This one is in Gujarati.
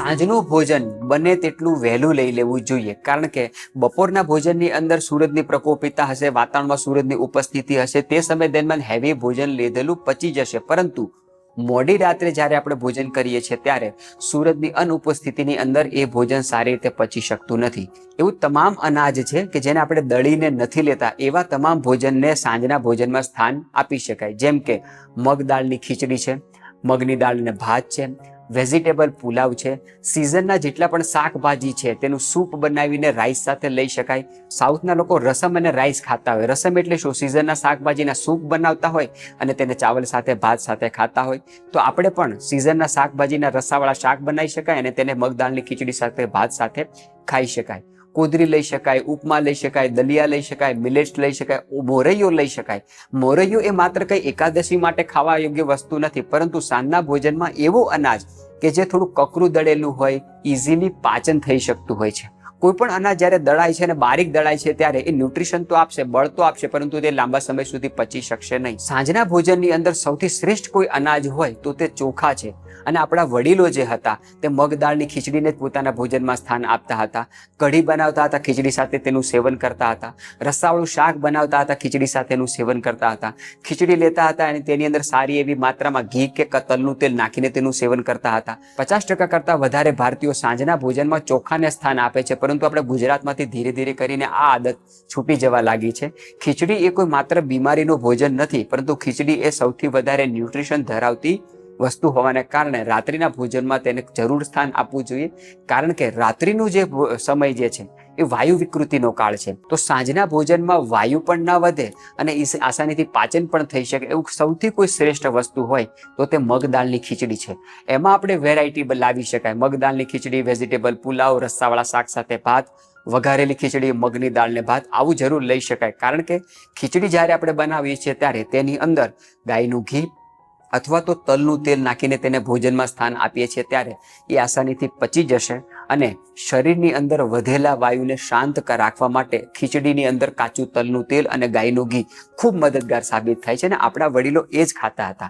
સાંજનું ભોજન બને તેટલું વહેલું લઈ લેવું જોઈએ. કારણ કે બપોરના ભોજનની અંદર સૂરજની પ્રકોપિતા હશે, વાતાવરણમાં સૂરજની ઉપસ્થિતિ હશે, તે સમય દરમિયાન હેવી ભોજન લીધેલું પચી જશે. પરંતુ મોડી રાત્રે જ્યારે આપણે ભોજન કરીએ છીએ ત્યારે સૂરજની અનુપસ્થિતિની અંદર એ ભોજન સારી રીતે પચી શકતું નથી. એવું તમામ અનાજ છે કે જેને આપણે દળીને નથી લેતા, એવા તમામ ભોજનને સાંજના ભોજનમાં સ્થાન આપી શકાય. જેમ કે મગ દાળની ખીચડી છે, મગની દાળને ભાત છે વેજીટેબલ પુલાવ છે. સિઝનના જેટલા પણ શાકભાજી છે, તેનું સૂપ બનાવીને રાઈસ સાથે લઈ શકાય. સાઉથના લોકો રસમ અને રાઈસ ખાતા હોય. રસમ એટલે શું? સિઝનના શાકભાજીના સૂપ બનાવતા હોય અને તેને ચાવલ સાથે, ભાત સાથે ખાતા હોય. તો આપણે પણ સિઝનના શાકભાજીના રસાવાળા શાક બનાવી શકાય અને તેને મગદાળની ખીચડી સાથે, ભાત સાથે ખાઈ શકાય. કોદરી લઈ શકાય, ઉપમા લઈ શકાય, દલિયા લઈ શકાય, મિલેટ્સ લઈ શકાય મોરૈયો લઈ શકાય. મોરૈયો એ માત્ર કઈ એકાદશી માટે ખાવા યોગ્ય વસ્તુ નથી, પરંતુ સાંજના ભોજનમાં એવો અનાજ કે જે થોડું કકરું દળેલું હોય ઇઝીલી પાચન થઈ શકતું હોય છે. કોઈ પણ અનાજ જ્યારે દળાય છે અને બારીક દળાય છે ત્યારે એ ન્યુટ્રિશન તો આપશે, બળ તો આપશે, પરંતુ તે લાંબા સમય સુધી પચી શકશે નહીં. સાંજના ભોજનની અંદર સૌથી શ્રેષ્ઠ કોઈ અનાજ હોય તો તે ચોખા છે. અને આપણા વડીલો જે હતા, તે મગ દાળની ખીચડીને જ પોતાના ભોજનમાં સ્થાન આપતા હતા. કઢી બનાવતા હતા, ખીચડી સાથે તેનું સેવન કરતા હતા. રસાવાળું શાક બનાવતા હતા, ખીચડી સાથેનું સેવન કરતા હતા. ખીચડી લેતા હતા અને તેની અંદર સારી એવી માત્રામાં ઘી કે કતલનું તેલ નાખીને તેનું સેવન કરતા હતા. પચાસ ટકા કરતાં વધારે ભારતીયો સાંજના ભોજનમાં ચોખાને સ્થાન આપે છે પરંતુ આપણે ગુજરાતમાંથી ધીરે ધીરે કરીને આ આદત છૂટી જવા લાગી છે. ખીચડી એ કોઈ માત્ર બીમારીનું ભોજન નથી, પરંતુ ખીચડી એ સૌથી વધારે ન્યુટ્રિશન ધરાવતી વસ્તુ હોવાને કારણે રાત્રિના ભોજનમાં તેને જરૂર સ્થાન આપવું જોઈએ. કારણ કે રાત્રિનું જે સમય જે છે એ વાયુ વિકૃતિનો કાળ છે. તો સાંજના ભોજનમાં વાયુ પણ ના વધે અને એ આસાનીથી પાચન પણ થઈ શકે એવું સૌથી કોઈ શ્રેષ્ઠ વસ્તુ હોય તો તે મગદાળની ખીચડી છે. એમાં આપણે વેરાયટી લાવી શકાય. મગદાળની ખીચડી વેજીટેબલ પુલાવ રસ્સાવાળા શાક સાથે ભાત, વઘારેલી ખીચડી, મગની દાળને ભાત આવું જરૂર લઈ શકાય. કારણ કે ખીચડી જ્યારે આપણે બનાવીએ છીએ ત્યારે તેની અંદર ગાયનું ઘી અથવા તો તલનું તેલ નાખીને તેને ભોજનમાં સ્થાન આપીએ છીએ ત્યારે એ આસાનીથી પચી જશે અને શરીરની અંદર વધેલા વાયુને શાંત રાખવા માટે ખીચડીની અંદર કાચું તલનું તેલ અને ગાયનું ઘી ખૂબ મદદગાર સાબિત થાય છે અને આપણા વડીલો એ જ ખાતા હતા.